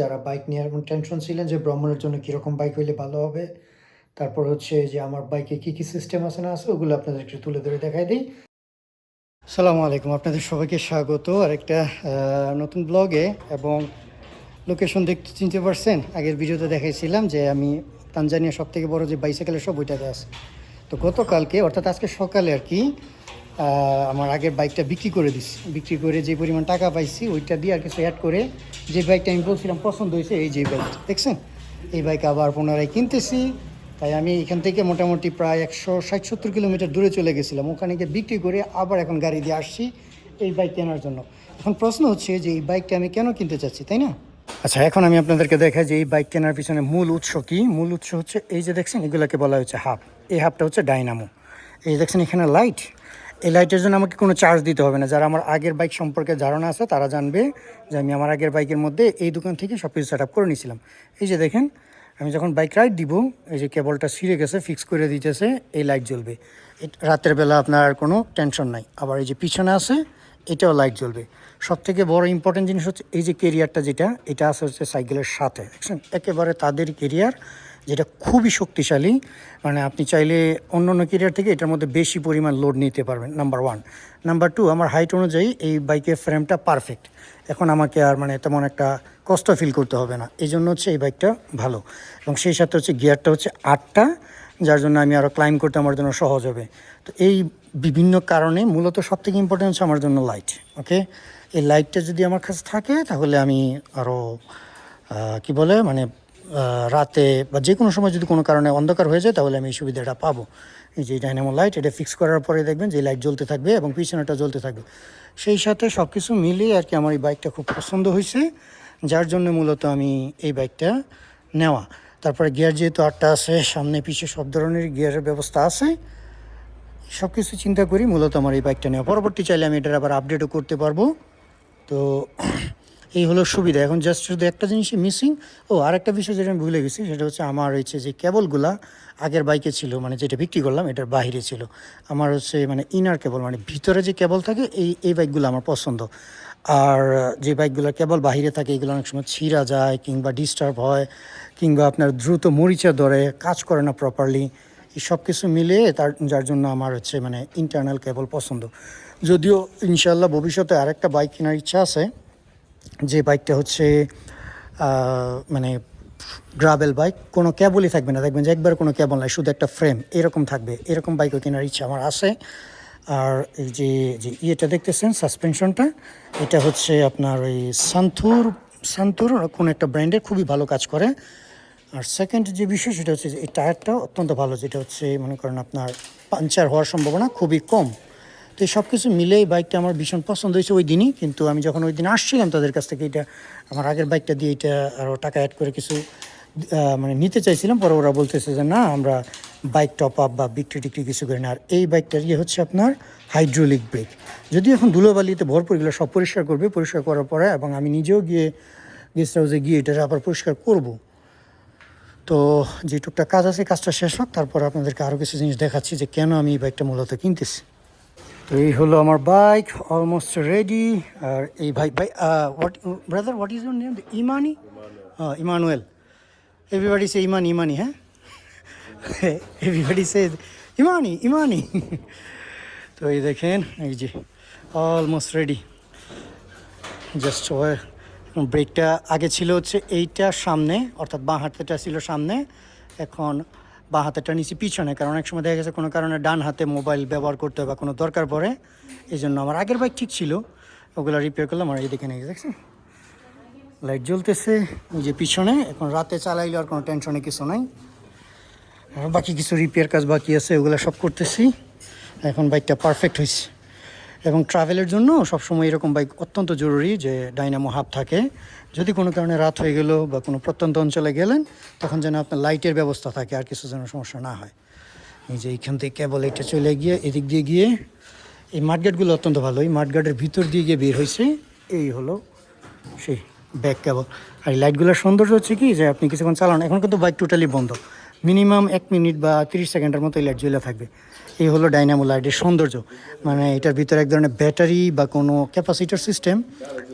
যারা বাইক নিয়ে এমন টেনশন ছিলেন যে ভ্রমণের জন্য কীরকম বাইক হইলে ভালো হবে তারপর হচ্ছে যে আমার বাইকে কী কী সিস্টেম আছে না আছে ওগুলো আপনাদের একটু তুলে ধরে দেখাই দিই। সালামু আলাইকুম আপনাদের সবাইকে স্বাগত। আরেকটা আহ, নতুন ব্লগে এবং লোকেশন দেখতে চিনতে পারছেন? আগের ভিডিওতে দেখাইছিলাম যে আমি তানজানিয়া সব থেকে বড় যে বাইসাইকেলের সব ওইটাতে আছে। তো গতকালকে অর্থাৎ আজকে সকালে আর কি আমার আগের বাইকটা বিক্রি করে দিছি। বিক্রি করে যে পরিমাণ টাকা পাইছি, ওইটা দিয়ে আর কিছু অ্যাড করে যে বাইকটা আমি বলছিলাম, পছন্দ হয়েছে এই যে বাইক দেখছেন? এই বাইক আবার পুনরায় কিনতেছি। তাই আমি এখান থেকে মোটামুটি প্রায় একশো ষাট সত্তর কিলোমিটার দূরে চলে গেছিলাম। ওখানে গিয়ে বিক্রি করে আবার এখন গাড়ি দিয়ে আসছি এই বাইক কেনার জন্য। এখন প্রশ্ন হচ্ছে যে এই বাইকটা আমি কেন কিনতে চাচ্ছি, তাই না? আচ্ছা এখন আমি আপনাদেরকে দেখাই যে এই বাইক কেনার পিছনে মূল উৎস কি। মূল উৎস হচ্ছে এই যে দেখছেন, এগুলোকে বলা হচ্ছে হাব এই হাবটা হচ্ছে ডাইনামো এই দেখছেন, এখানে লাইট এই লাইটের জন্য আমাকে কোনো চার্জ দিতে হবে না। যারা আমার আগের বাইক সম্পর্কে ধারণা আছে, তারা জানবে যে আমি আমার আগের বাইকের মধ্যে এই দোকান থেকে সব কিছু সেট আপ করে নিয়েছিলাম। এই যে দেখেন, আমি যখন বাইক রাইড দিব, এই যে কেবলটা ছিঁড়ে গেছে ফিক্স করে দিতেছে, এই লাইট জ্বলবে। রাতের বেলা আপনার কোনো টেনশন নাই। আবার এই যে পিছনে আছে, এটাও লাইট জ্বলবে। সব থেকে বড় ইম্পর্টেন্ট জিনিস হচ্ছে, এই যে কেরিয়ারটা যেটা, এটা আছে হচ্ছে সাইকেলের সাথে। দেখছেন? একেবারে তাদের কেরিয়ার যেটা খুবই শক্তিশালী মানে আপনি চাইলে অন্য অন্য কেরিয়ার থেকে এটার মধ্যে বেশি পরিমাণ লোড নিতে পারবেন নাম্বার ওয়ান নাম্বার টু আমার হাইট অনুযায়ী এই বাইকের ফ্রেমটা পারফেক্ট এখন আমাকে আর মানে তেমন একটা কষ্ট ফিল করতে হবে না। এই জন্য হচ্ছে এই বাইকটা ভালো। এবং সেই সাথে হচ্ছে গিয়ারটা হচ্ছে আটটা, যার জন্য আমি আরও ক্লাইম করতে আমার জন্য সহজ হবে। তো এই বিভিন্ন কারণে মূলত সব থেকে ইম্পর্টেন্ট হচ্ছে আমার জন্য লাইট ওকে এই লাইটটা যদি আমার কাছে থাকে, তাহলে আমি আরও কি বলে মানে রাতে বা যে কোনো সময় যদি কোনো কারণে অন্ধকার হয়ে যায়, তাহলে আমি এই সুবিধাটা পাবো। এই যে ডাইনামো লাইট এটা ফিক্স করার পরে দেখবেন যে লাইট জ্বলতে থাকবে এবং পিছনেটা জ্বলতে থাকবে। সেই সাথে সব কিছু মিলিয়ে আর কি আমার এই বাইকটা খুব পছন্দ হয়েছে, যার জন্য মূলত আমি এই বাইকটা নেওয়া। তারপরে গিয়ার যেহেতু আটটা আছে, সামনে পিছিয়ে সব ধরনের গিয়ারের ব্যবস্থা আছে সব কিছু চিন্তা করি মূলত আমার এই বাইকটা নেওয়া। পরবর্তী চাইলে আমি এটার আবার আপডেটও করতে পারব। তো এই হলো সুবিধা। এখন জাস্ট শুধু একটা জিনিসই মিসিং ও আর একটা বিষয় যেটা আমি ভুলে গেছি, সেটা হচ্ছে আমার হচ্ছে যে কেবলগুলা আগের বাইকে ছিল মানে যেটা বিক্রি করলাম, এটার বাইরে ছিল। আমার হচ্ছে মানে ইনার কেবল মানে ভিতরে যে কেবল থাকে, এই এই বাইকগুলো আমার পছন্দ। আর যে বাইকগুলো কেবল বাহিরে থাকে, এগুলো অনেক সময় ছিঁড়া যায়, কিংবা ডিস্টার্ব হয়, কিংবা আপনার দ্রুত মরিচা ধরে, কাজ করে না প্রপারলি এই সব কিছু মিলিয়ে তার, যার জন্য আমার হচ্ছে মানে ইন্টারনাল কেবল পছন্দ। যদিও ইনশাল্লাহ ভবিষ্যতে আরেকটা বাইক কেনার ইচ্ছা আছে যে বাইকটা হচ্ছে মানে গ্রাবেল বাইক কোনো ক্যাবলই থাকবে না। দেখবেন যে একবার কোনো ক্যাবল নাই, শুধু একটা ফ্রেম এরকম থাকবে। এরকম বাইকও কেনার ইচ্ছা আমার আছে। আর এই যে যে ইয়েটা দেখতেছেন সাসপেনশনটা এটা হচ্ছে আপনার ওই সান্থুর সান্থুর কোনো একটা ব্র্যান্ডের খুবই ভালো কাজ করে। আর সেকেন্ড যে বিষয়, সেটা হচ্ছে এই টায়ারটা অত্যন্ত ভালো, যেটা হচ্ছে মনে করেন আপনার পাঞ্চার হওয়ার সম্ভাবনা খুবই কম। তো সব কিছু মিলে এই বাইকটা আমার ভীষণ পছন্দ হয়েছে ওই দিনই। কিন্তু আমি যখন ওই দিন আসছিলাম তাদের কাছ থেকে এটা, আমার আগের বাইকটা দিয়ে এটা আরও টাকা অ্যাড করে কিছু মানে নিতে চাইছিলাম। পরে ওরা বলতেছে যে, না, আমরা বাইক টপ আপ বা বিক্রি টিক্রি কিছু করি না। আর এই বাইকটার ইয়ে হচ্ছে আপনার হাইড্রোলিক ব্রেক যদিও এখন ধুলোবালিতে ভরপুর, এগুলো সব পরিষ্কার করবে। পরিষ্কার করার পরে এবং আমি নিজেও গিয়ে গেস্ট হাউসে গিয়ে এটা আবার পরিষ্কার করব। তো যে টুকটাক কাজ আছে, কাজটা শেষ হোক। তারপর আপনাদেরকে আরও কিছু জিনিস দেখাচ্ছি যে কেন আমি এই বাইকটা মূলত কিনতেছি। তো এই হলো আমার বাইক অলমোস্ট রেডি আর এই ভাই ভাই what brother what is your name ইমানি? হ্যাঁ ইমানুয়েল। এভরিবাডি সে ইমানি ইমানি হ্যাঁ? এভরিবাডি সে ইমানি ইমানি। তো এই দেখেন এই যে অলমোস্ট রেডি জাস্ট ব্রেকটা আগে ছিল হচ্ছে এইটা সামনে অর্থাৎ বাঁ হাতেটা ছিল সামনে। এখন বাঁ হাতেটা নিচে পিছনে, কারণ অনেক সময় দেখা গেছে কোনো কারণে ডান হাতে মোবাইল ব্যবহার করতে হয় বা কোনো দরকার পড়ে এই জন্য আমার আগের বাইক ঠিক ছিল। ওগুলো রিপেয়ার করলাম আর এদিকে নিয়ে দেখছি লাইট জ্বলতেছে ওই যে পিছনে, এখন রাতে চালাইলে আর কোনো টেনশনে কিছু নাই। বাকি কিছু রিপেয়ার কাজ বাকি আছে, ওগুলো সব করতেছি। এখন বাইকটা পারফেক্ট হয়েছে এবং ট্রাভেলের জন্য সবসময় এরকম বাইক অত্যন্ত জরুরি যে ডাইনামো হাব থাকে। যদি কোনো কারণে রাত হয়ে গেল বা কোনো প্রত্যন্ত অঞ্চলে গেলেন, তখন যেন আপনার লাইটের ব্যবস্থা থাকে আর কিছু যেন সমস্যা না হয়। এই যে এইখান থেকে কেবল এটা চলে গিয়ে, এদিক দিয়ে গিয়ে, এই মাঠগাটগুলো অত্যন্ত ভালো। এই মাঠগাটের ভিতর দিয়ে গিয়ে বের হয়েছে। এই হলো সেই ব্যাক কেবল আর এই লাইটগুলোর সৌন্দর্য হচ্ছে কি যে আপনি কিছুক্ষণ চালান, এখন কিন্তু বাইক টোটালি বন্ধ। মিনিমাম এক মিনিট বা তিরিশ সেকেন্ডের মতো এই লাইট জ্বলে থাকবে। এই হলো ডাইনামো লাইটের সৌন্দর্য। মানে এটার ভিতরে এক ধরনের ব্যাটারি বা কোনো ক্যাপাসিটার সিস্টেম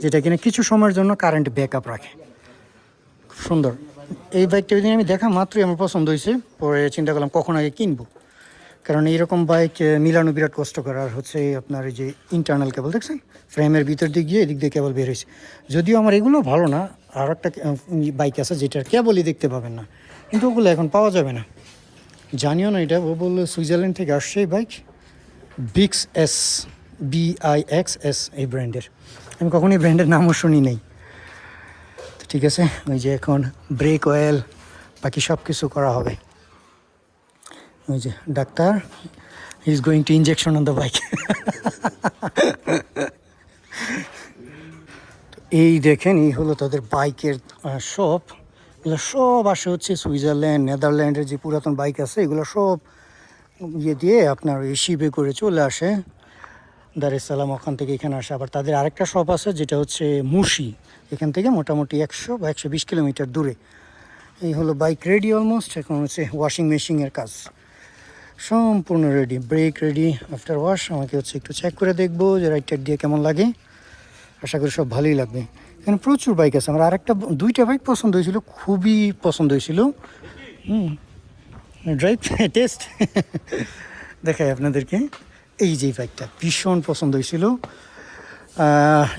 যেটা কিনা কিছু সময়ের জন্য কারেন্ট ব্যাকআপ রাখে। সুন্দর। এই বাইকটা দিন আমি দেখা মাত্রই আমার পছন্দ হয়েছে, পরে চিন্তা করলাম কখন আগে কিনবো। কারণ এইরকম বাইক মিলানো বিরাট কষ্টকর আর হচ্ছে আপনার এই যে ইন্টারনাল কেবল দেখছেন? ফ্রেমের ভিতর দিয়ে গিয়ে এদিক দিয়ে কেবল বের যদিও আমার এগুলো ভালো না আর একটা বাইক আছে যেটার কেবলই দেখতে পাবেন না। কিন্তু ওগুলো এখন পাওয়া যাবে না। জানিও না এটা, ও বলল সুইজারল্যান্ড থেকে আসছে এই bike. Bix S BI X S এই ব্র্যান্ডের। আমি কখনোই ব্র্যান্ডের নামও শুনি নাই। তো ঠিক আছে, ওই যে এখন ব্রেক অয়েল বাকি সব কিছু করা হবে। ওই যে doctor is going to injection on the bike এই দেখেন, এই হলো তাদের বাইকের শপ এগুলো সব আসে হচ্ছে সুইজারল্যান্ড, নেদারল্যান্ডের যে পুরাতন বাইক আছে, এগুলো সব ইয়ে দিয়ে আপনার ওই শিপে করে চলে আসে। দার এস সালাম ওখান থেকে এখানে আসে। আবার তাদের আরেকটা শপ আছে, যেটা হচ্ছে মুশি। এখান থেকে মোটামুটি একশো বা একশো বিশ কিলোমিটার দূরে। এই হলো বাইক রেডি অলমোস্ট এখন হচ্ছে ওয়াশিং মেশিনের কাজ। সম্পূর্ণ ready brake ready after wash আমাকে হচ্ছে একটু চেক করে দেখব যে রাইট টাইট দিয়ে কেমন লাগে। আশা করি সব ভালোই লাগবে। এখানে প্রচুর বাইক আছে। আমার আরেকটা দুইটা বাইক পছন্দ হয়েছিল, খুবই পছন্দ হয়েছিল। হুম। ড্রাইভ টেস্ট দেখাই আপনাদেরকে। এই যে বাইকটা ভীষণ পছন্দ হয়েছিল।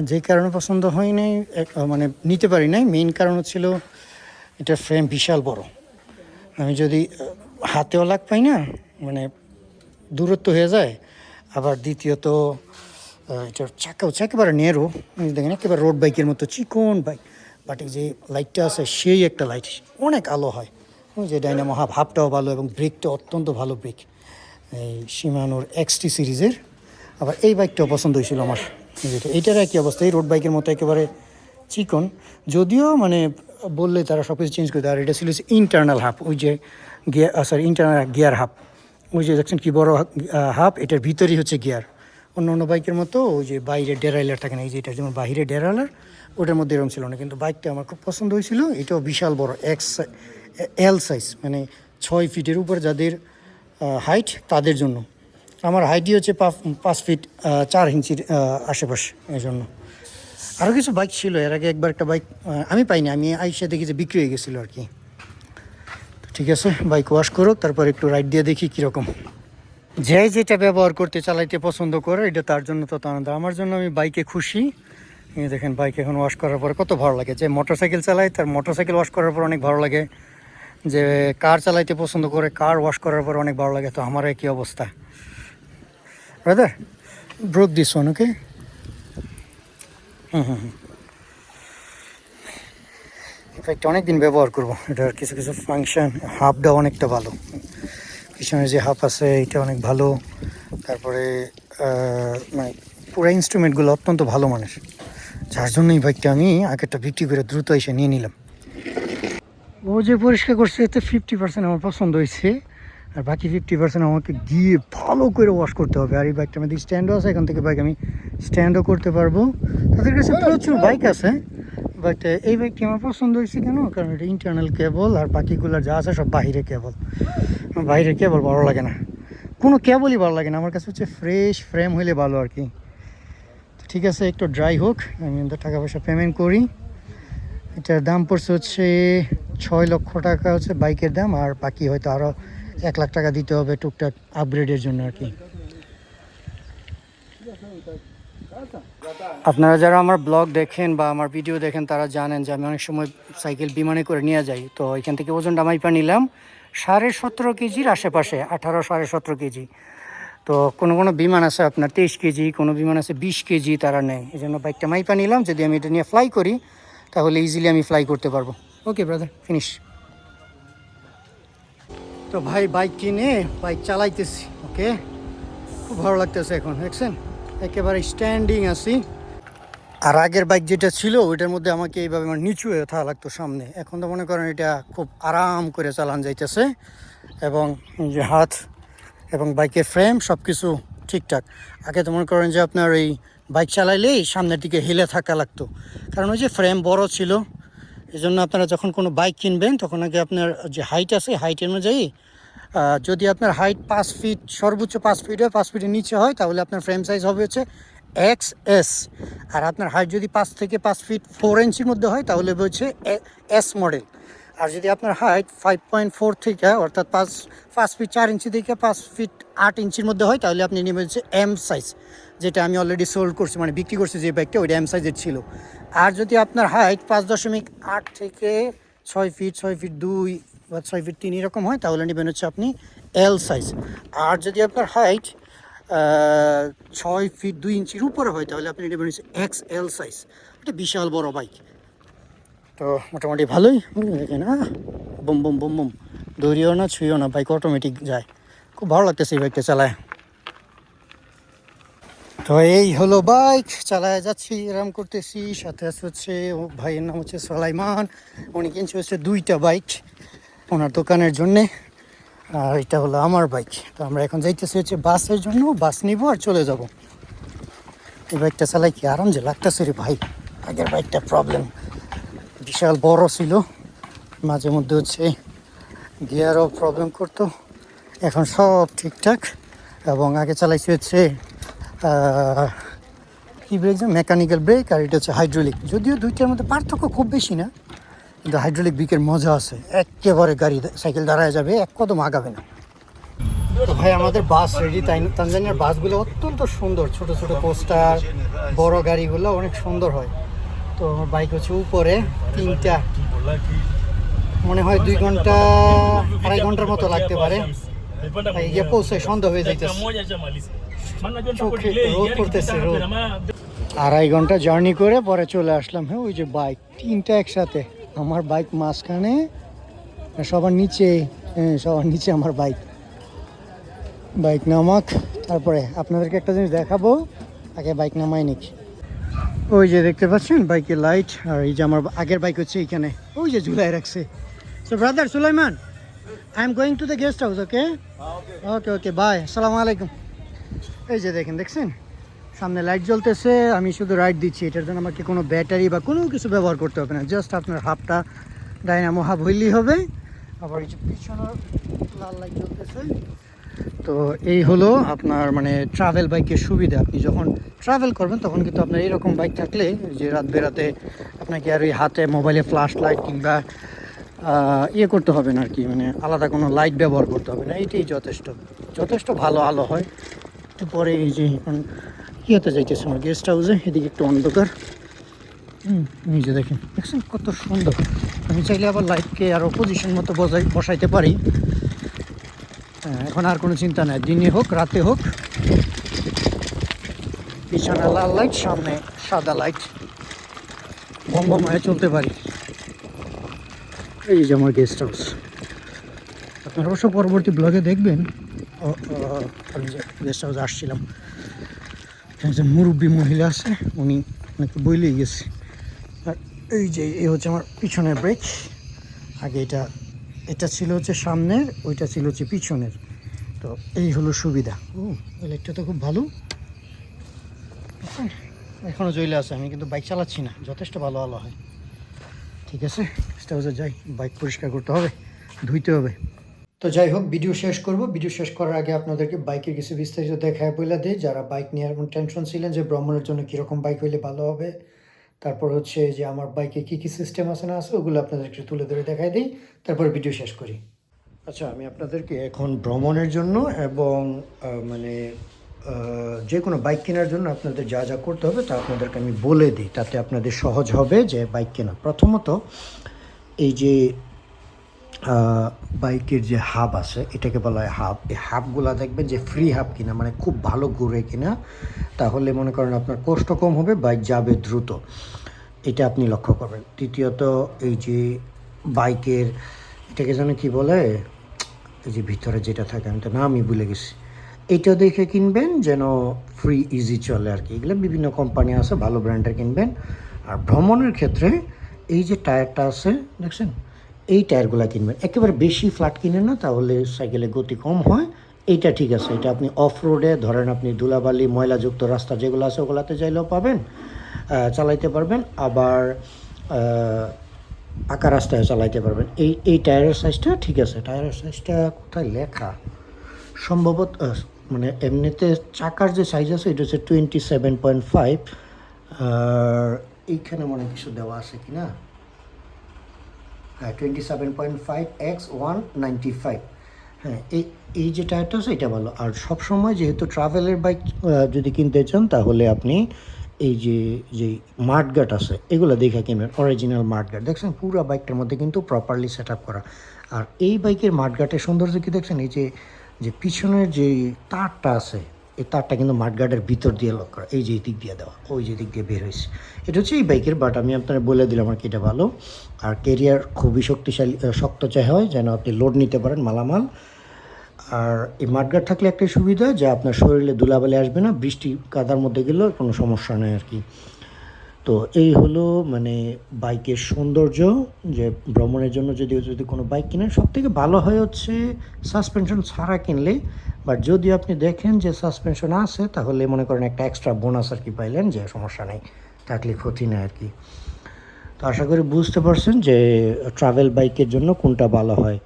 যে কারণে পছন্দ হয় নাই মানে নিতে পারি নাই। মেইন কারণ হচ্ছিল, এটা ফ্রেম বিশাল বড়। আমি যদি হাতেও লাগ পাই না মানে দূরত্ব হয়ে যায়, আবার দ্বিতীয়ত এটার চাকা হচ্ছে একেবারে নেরো দেখেন, একেবারে রোড বাইকের মতো, চিকন বাইক বাট এই যে লাইটটা আছে, সেই একটা লাইট অনেক আলো হয়। যে ডাইনামো হাফ হাফটাও ভালো এবং ব্রেকটা অত্যন্ত ভালো ব্রেক এই সীমানোর এক্সটি সিরিজের আবার এই বাইকটাও পছন্দ হয়েছিল আমার। যেটা এইটার একই অবস্থা, এই রোড বাইকের মতো একেবারে চিকন। যদিও মানে বললে তারা সব কিছু চেঞ্জ করে দেয়, আর এটা ছিল ইন্টারনাল হাফ ওই যে gear sorry internal gear half ওই যে দেখছেন কি বড় হাফ এটার ভিতরেই হচ্ছে গিয়ার অন্য অন্য বাইকের মতো ওই যে বাইরে ডেরাইলার থাকে না, এই যে এটা যেমন বাইরে ডেরাইলার, ওটার মধ্যে এরকম ছিল না, কিন্তু বাইকটা আমার খুব পছন্দ হয়েছিল। এটাও বিশাল বড়, এক্স, এল সাইজ মানে ছয় ফিটের উপর যাদের হাইট তাদের জন্য। আমার হাইটই হচ্ছে পাঁচ পাঁচ ফিট চার ইঞ্চির আশেপাশে, এই জন্য। আরও কিছু বাইক ছিল, এর আগে একবার একটা বাইক আমি পাইনি, আমি আইসা দেখি যে বিক্রি হয়ে গেছিল আর কি। ঠিক আছে, বাইক ওয়াশ করো তারপর একটু রাইড দিয়ে দেখি কীরকম। যে যেটা ব্যবহার করতে চালাইতে পছন্দ করে, এটা তার জন্য তত আনন্দ আমার জন্য আমি বাইকে খুশি। এই দেখেন, বাইক এখন ওয়াশ করার পরে কত ভালো লাগে। যে মোটর সাইকেল চালায় তার মোটর সাইকেল ওয়াশ করার পর অনেক ভালো লাগে। যে কার চালাইতে পছন্দ করে কার ওয়াশ করার পর অনেক ভালো লাগে। তো আমার একই অবস্থা। Brother broke this okay hmm hmm hmm. In fact অনেক দিন ব্যবহার করব। এটার কিছু কিছু ফাংশন হাফটা অনেকটা ভালো। পিছনে যে হাফ আছে, এটা অনেক ভালো। তারপরে মানে পুরো ইনস্ট্রুমেন্টগুলো অত্যন্ত ভালো মানের। যার জন্য এই বাইকটা আমি আগেরটা বিক্রি করে দ্রুত এসে নিয়ে নিলাম। ও যে পরিষ্কার করছে, এতে ফিফটি পার্সেন্ট আমার পছন্দ হয়েছে। আর বাকি ফিফটি পার্সেন্ট আমাকে গিয়ে ভালো করে ওয়াশ করতে হবে। আর এই বাইকটা আমাদের স্ট্যান্ডও আছে, এখান থেকে বাইক আমি স্ট্যান্ডও করতে পারব। তাদের কাছে প্রচুর বাইক আছে। বাট এই বাইকটি আমার পছন্দ হয়েছে কেন? কারণ এটা ইন্টারনাল কেবল আর বাকিগুলো যা আছে সব বাইরে কেবল বাইরের কেবল ভালো লাগে না। কোনো কেবলই ভালো লাগে না। আমার কাছে হচ্ছে ফ্রেশ ফ্রেম হইলে ভালো আর কি। তো ঠিক আছে, একটু ড্রাই হোক। আমি টাকা পয়সা পেমেন্ট করি। এটার দাম পড়ছে হচ্ছে ছয় লক্ষ টাকা হচ্ছে বাইকের দাম। আর বাকি হয়তো আরও এক লাখ টাকা দিতে হবে টুকটাক আপগ্রেডের জন্য আর কি। আপনারা যারা আমার ব্লগ দেখেন বা আমার ভিডিও দেখেন তারা জানেন যে আমি অনেক সময় সাইকেল বিমানে করে নিয়ে যাই। তো এখান থেকে ওজনটা মাইপা নিলাম সাড়ে সতেরো কেজির আশেপাশে আঠারো সাড়ে সতেরো কেজি। তো কোনো কোনো বিমান আছে আপনার তেইশ কেজি কোনো বিমান আছে বিশ কেজি তারা নেয়। এই জন্য বাইকটা মাইপা নিলাম। যদি আমি এটা নিয়ে ফ্লাই করি তাহলে ইজিলি আমি ফ্লাই করতে পারব। ওকে ব্রাদার ফিনিশ তো ভাই বাইক কিনে বাইক চালাইতেছি ওকে খুব ভালো লাগতেছে এখন দেখছেন? একেবারে স্ট্যান্ডিং আছি। আর আগের বাইক যেটা ছিল, ওইটার মধ্যে আমাকে এইভাবে আমার নিচু হয়ে থাকা লাগতো সামনে। এখন তো মনে করেন এটা খুব আরাম করে চালান যাইতেছে এবং যে হাত এবং বাইকের ফ্রেম সব কিছু ঠিকঠাক। আগে তো মনে করেন যে আপনার এই বাইক চালাইলেই সামনের দিকে হেলে থাকা লাগতো। কারণ ওই যে ফ্রেম বড় ছিল এই জন্য আপনারা যখন কোনো বাইক কিনবেন, তখন আগে আপনার যে হাইট আছে হাইট অনুযায়ী যদি আপনার হাইট পাঁচ ফিট সর্বোচ্চ পাঁচ ফিট হয় পাঁচ ফিটের নিচে হয়, তাহলে আপনার ফ্রেম সাইজ হবে হচ্ছে এক্স এস আর আপনার হাইট যদি পাঁচ থেকে পাঁচ ফিট ফোর ইঞ্চির মধ্যে হয়, তাহলে হচ্ছে এস মডেল আর যদি আপনার হাইট ফাইভ পয়েন্ট ফোর থেকে, অর্থাৎ পাঁচ পাঁচ ফিট চার ইঞ্চি থেকে পাঁচ ফিট আট ইঞ্চির মধ্যে হয়, তাহলে আপনি নেবেন হচ্ছে এম সাইজ যেটা আমি অলরেডি সোল্ড করছি মানে বিক্রি করছি যে ব্যাগটা ওইটা এম সাইজের ছিল। আর যদি আপনার হাইট পাঁচ দশমিক আট থেকে ছয় ফিট ছয় ফিট দুই বা ছয় ফিট তিন এরকম হয়, তাহলে নেবেন হচ্ছে আপনি এল সাইজ আর যদি আপনার হাইট ছয় ফিট দুই ইঞ্চির উপরে হয়, তাহলে আপনি নেবেন হচ্ছে এক্স এল সাইজ এটা বিশাল বড় বাইক তো মোটামুটি ভালোই। দেখেন হ্যাঁ বুম বুম বুম বুম। দৌড়িও না, ছুঁয়েও না বাইক অটোমেটিক যায়। খুব ভালো লাগতেছে এই বাইকটা চালায়। তো এই হলো বাইক চালায় যাচ্ছি এরম করতেছি। সাথে আছে হচ্ছে ভাইয়ের নাম হচ্ছে সালাইমান। উনি কিনছে হচ্ছে দুইটা বাইক ওনার দোকানের জন্যে আর এটা হলো আমার বাইক তো আমরা এখন যাইতেছি হচ্ছে বাসের জন্য, বাস নিব আর চলে যাব। এই বাইকটা চালাই কি আরাম যে লাগতেছে রে ভাই? আগের বাইকটা প্রবলেম বিশাল বড় ছিল। মাঝে মধ্যে হচ্ছে গিয়ারও প্রবলেম করতো। এখন সব ঠিকঠাক। এবং আগে চালাইছি হচ্ছে কী ব্রেক যে? মেকানিক্যাল ব্রেক আর এটা হচ্ছে হাইড্রোলিক যদিও দুইটার মধ্যে পার্থক্য খুব বেশি না। কিন্তু হাইড্রোলিক ব্রেকের মজা আছে। একেবারে গাড়ি সাইকেল দাঁড়ায় যাবে, এক কদম আগাবে না। তো ভাই, আমাদের বাস রেডি তাই তানজানিয়ার বাসগুলো অত্যন্ত সুন্দর। ছোট ছোট পোস্টার বড় গাড়িগুলো অনেক সুন্দর হয়। তো আমার বাইক হচ্ছে উপরে, তিনটা। মনে হয় দুই ঘণ্টা, আড়াই ঘণ্টার মতো লাগতে পারে। পৌঁছে সন্ধ্যা হয়ে যাইতেছে। রোদ করতেছে রোদ। আড়াই ঘণ্টা জার্নি করে পরে চলে আসলাম হ্যাঁ ওই যে বাইক তিনটা একসাথে। আমার বাইক মাঝখানে সবার নিচে হ্যাঁ সবার নিচে আমার বাইক। বাইক নামাক তারপরে আপনাদেরকে একটা জিনিস দেখাবো আগে বাইক নামাই নাকি। ওই যে দেখতে পাচ্ছেন বাইকের লাইট আর এই যে আমার আগের বাইক হচ্ছে এইখানে। ওই যে ঝুলাই রাখছে। So brother Sulaiman I am going to the guest house okay okay okay bye আসসালামু আলাইকুম। এই যে দেখেন দেখছেন? সামনে লাইট জ্বলতেছে, আমি শুধু রাইড দিচ্ছি। এটার জন্য আমাকে কোনো ব্যাটারি বা কোনো কিছু ব্যবহার করতে হবে না। জাস্ট আপনার হাফটা ডাইনামো হাফ হইলেই হবে। আবার এই যে পিছনে লাল লাইট জ্বলতেছে। তো এই হলো আপনার মানে ট্রাভেল বাইকের সুবিধা। আপনি যখন ট্রাভেল করবেন, তখন কিন্তু আপনার এরকম বাইক থাকলে যে রাত বেরাতে আপনাকে আর ওই হাতে মোবাইলে ফ্ল্যাশ লাইট কিংবা ইয়ে করতে হবে না আর কি। মানে আলাদা কোনো লাইট ব্যবহার করতে হবে না। এইটাই যথেষ্ট। যথেষ্ট ভালো আলো হয়। পরে এই যে এখন ইয়েতে যাইতেছে আমার গেস্ট হাউসে এদিকে একটু অন্ধকার। হুম যে দেখেন দেখছেন কত সুন্দর? আমি চাইলে আবার লাইটকে আরও পজিশন মতো বসাই বসাইতে পারি। হ্যাঁ, এখন আর কোনো চিন্তা নাই। দিনে হোক রাতে হোক। পিছনে লাল লাইট সামনে সাদা লাইট বম্বময়ে চলতে পারি। এই যে আমার গেস্ট হাউস আপনারা অবশ্য পরবর্তী ব্লগে দেখবেন। আমি যে গেস্ট হাউসে আসছিলাম। একজন মুরব্বী মহিলা আছে, উনি অনেকে বইলেই গেছে। আর এই যে, এই হচ্ছে আমার পিছনের ব্রেক। আগে এটা এটা ছিল হচ্ছে সামনের, ওইটা ছিল হচ্ছে পিছনের। তো এই হলো সুবিধা। ও লাইটটা তো খুব ভালো। এখনও চলে আছে, আমি কিন্তু বাইক চালাচ্ছি না, যথেষ্ট ভালো আলো হয়। ঠিক আছে হাউসে যাই বাইক পরিষ্কার করতে হবে, ধুইতে হবে। তো যাই হোক ভিডিও শেষ করব। ভিডিও শেষ করার আগে আপনাদেরকে বাইকের কিছু বিস্তারিত দেখায় বলে দিই। যারা বাইক নিয়ে এমন টেনশন ছিলেন যে ভ্রমণের জন্য কীরকম বাইক হইলে ভালো হবে, তারপর হচ্ছে যে আমার বাইকে কী কী সিস্টেম আছে না আছে, ওগুলো আপনাদেরকে তুলে ধরে দেখাই দিই। তারপর ভিডিও শেষ করি। আচ্ছা আমি আপনাদেরকে এখন ভ্রমণের জন্য এবং মানে যে কোনো বাইক কেনার জন্য আপনাদের যা যা করতে হবে তা আপনাদেরকে আমি বলে দিই। তাতে আপনাদের সহজ হবে যে বাইক কেনা। প্রথমত, এই যে বাইকের যে হাব আছে, এটাকে বলা হয় হাব। এই হাবগুলা দেখবেন যে ফ্রি হাব কিনা মানে খুব ভালো ঘুরে কিনা, তাহলে মনে করেন আপনার কষ্ট কম হবে, বাইক যাবে দ্রুত। এটা আপনি লক্ষ্য করবেন। তৃতীয়ত, এই যে বাইকের, এটাকে যেন কি বলে, এই যে ভিতরে যেটা থাকে, আমি তো নামই ভুলে গেছি। এটা দেখে কিনবেন, যেন ফ্রি ইজি চলে আর কি। এগুলো বিভিন্ন কোম্পানি আছে, ভালো ব্র্যান্ডের কিনবেন। আর ভ্রমণের ক্ষেত্রে এই যে টায়ারটা আছে, দেখছেন? এই টায়ারগুলো কিনবেন। একেবারে বেশি ফ্ল্যাট কিনেন না তাহলে সাইকেলে গতি কম হয়। এইটা ঠিক আছে এটা আপনি অফ রোডে ধরেন আপনি ধুলাবালি ময়লাযুক্ত রাস্তা যেগুলো আছে ওগুলাতে চাইলেও পাবেন চালাইতে পারবেন। আবার আহ, পাকা রাস্তায় চালাইতে পারবেন। এই এই টায়ারের সাইজটা ঠিক আছে টায়ারের সাইজটা কোথায় লেখা? সম্ভবত মানে এমনিতে চাকার যে সাইজ আছে এটা হচ্ছে টোয়েন্টি সেভেন পয়েন্ট ফাইভ আর এইখানে মনে কিছু দেওয়া আছে কি না twenty seven point five X one five হ্যাঁ এই এই যে টায়ারটা আছে এটা ভালো। আর সবসময় যেহেতু ট্রাভেলের বাইক যদি কিনতে চান, তাহলে আপনি এই যে যে মাঠগাট আছে, এগুলো দেখে কিনবেন। অরিজিনাল মাঠগাট দেখছেন, পুরো বাইকটার মধ্যে কিন্তু প্রপারলি সেট করা। আর এই বাইকের মাঠগাটের সৌন্দর্য কি দেখছেন? এই যে যে পিছনের যে তারটা আছে এই তারটা কিন্তু মাঠগার্ডের ভিতর দিয়ে লক করা। এই যে দিক দিয়ে দেওয়া, ওই যে দিক দিয়ে বের হয়েছে। এটা হচ্ছে এই বাইকের বাট আমি আপনার বলে দিলাম আর কি এটা ভালো। আর কেরিয়ার খুবই শক্তিশালী শক্ত চাই হয় যেন আপনি লোড নিতে পারেন মালামাল। আর এই মাঠগার্ড থাকলে একটাই সুবিধা, যে আপনার শরীরে ধুলাবালি আসবে না, বৃষ্টি কাদার মধ্যে গেলেও কোনো সমস্যা নেই আর কি। তো এই হলো মানে বাইকের সৌন্দর্য, যে ভ্রমণের জন্য যদি যদি কোনো বাইক কিনেন সব থেকে ভালো হয় হচ্ছে সাসপেনশন ছাড়া কিনলে। বাট যদি আপনি দেখেন যে সাসপেনশন আছে, তাহলে মনে করেন একটা এক্সট্রা বোনাস আর কি পাইলেন, যে সমস্যা নেই, থাকলে ক্ষতি নেই আর কি। তো আশা করি বুঝতে পারছেন যে ট্রাভেল বাইকের জন্য কোনটা ভালো হয়।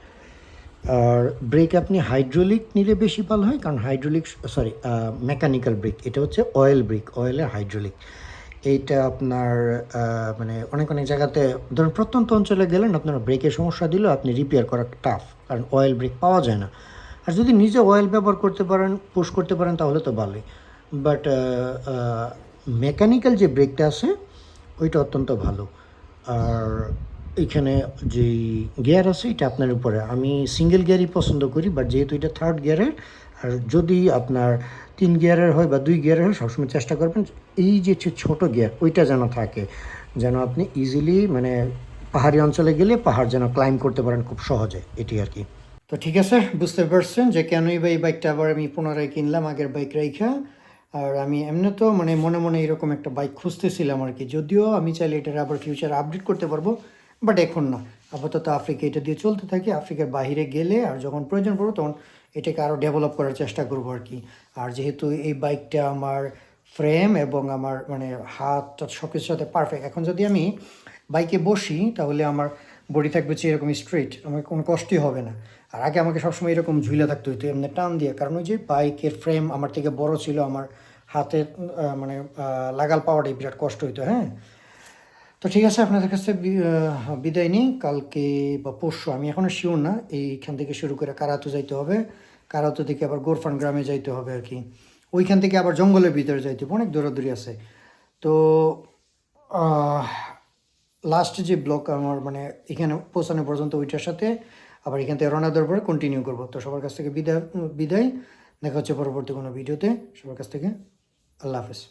আর ব্রেক আপনি হাইড্রোলিক নিলে বেশি ভালো হয়, কারণ হাইড্রোলিক সরি মেকানিক্যাল ব্রেক এটা হচ্ছে অয়েল ব্রেক অয়েলের হাইড্রোলিক এইটা আপনার মানে অনেক অনেক জায়গাতে, ধরুন প্রত্যন্ত অঞ্চলে গেলেন, আপনার ব্রেকের সমস্যা দিলেও আপনি রিপেয়ার করা টাফ কারণ অয়েল ব্রেক পাওয়া যায় না। আর যদি নিজে অয়েল ব্যবহার করতে পারেন পুশ করতে পারেন, তাহলে তো ভালোই। বাট মেকানিক্যাল যে ব্রেকটা আছে, ওইটা অত্যন্ত ভালো। আর এখানে যে গিয়ার আছে, এটা আপনার উপরে। আমি সিঙ্গেল গিয়ারই পছন্দ করি বাট যেহেতু এটা থার্ড গিয়ারের আর যদি আপনার তিন গিয়ারের হয় বা দুই গিয়ারের হয়, সবসময় চেষ্টা করবেন এই যে ছোট গিয়ার, ওইটা যেন থাকে, যেন আপনি ইজিলি মানে পাহাড়ি অঞ্চলে গেলে পাহাড় যেন ক্লাইম করতে পারেন খুব সহজে, এটি আর কি। তো ঠিক আছে, বুঝতে পারছেন যে কেনই বা এই বাইকটা আবার আমি পুনরায় কিনলাম, আগের বাইক রাইখা। আর আমি এমনি তো মানে মনে মনে এরকম একটা বাইক খুঁজতেছিলাম আর কি, যদিও আমি চাইলে এটার আবার ফিউচার আপডেট করতে পারব বাট এখন না। আপাতত আফ্রিকা এটা দিয়ে চলতে থাকি, আফ্রিকার বাইরে গেলে আর যখন প্রয়োজন পড়ব তখন এটাকে আরও ডেভেলপ করার চেষ্টা করব আর কি। আর যেহেতু এই বাইকটা আমার ফ্রেম এবং আমার মানে হাত সব কিছুর সাথে পারফেক্ট এখন যদি আমি বাইকে বসি, তাহলে আমার বডি থাকবে হচ্ছে এরকম স্ট্রেট আমার কোনো কষ্টই হবে না। আর আগে আমাকে সবসময় এরকম ঝুলে থাকতে হতো এমনি টান দিয়ে। কারণ ওই যে বাইকের ফ্রেম আমার থেকে বড় ছিল, আমার হাতে মানে লাগাল পাওয়াটাই বিরাট কষ্ট হইতো হ্যাঁ? তো ঠিক আছে, আপনাদের কাছে বিদায় নিই। কালকে বা পরশু, আমি এখনও শিওর না, এইখান থেকে শুরু করে কারাতো যাইতে হবে। কারাতো থেকে আবার গোরফান গ্রামে যাইতে হবে আর কি। ওইখান থেকে আবার জঙ্গলের ভিতরে যাইতে হবে, অনেক দৌড়াদৌড়ি আছে। তো লাস্ট যে ব্লক আমার মানে এখানে পৌঁছানো পর্যন্ত ওইটার সাথে, আবার এখান থেকে রওনা দেওয়ার পরে কন্টিনিউ করব। তো সবার কাছ থেকে বিদায় বিদায়। দেখা হচ্ছে পরবর্তী কোনো ভিডিওতে। সবার কাছ থেকে আল্লাহ হাফেজ।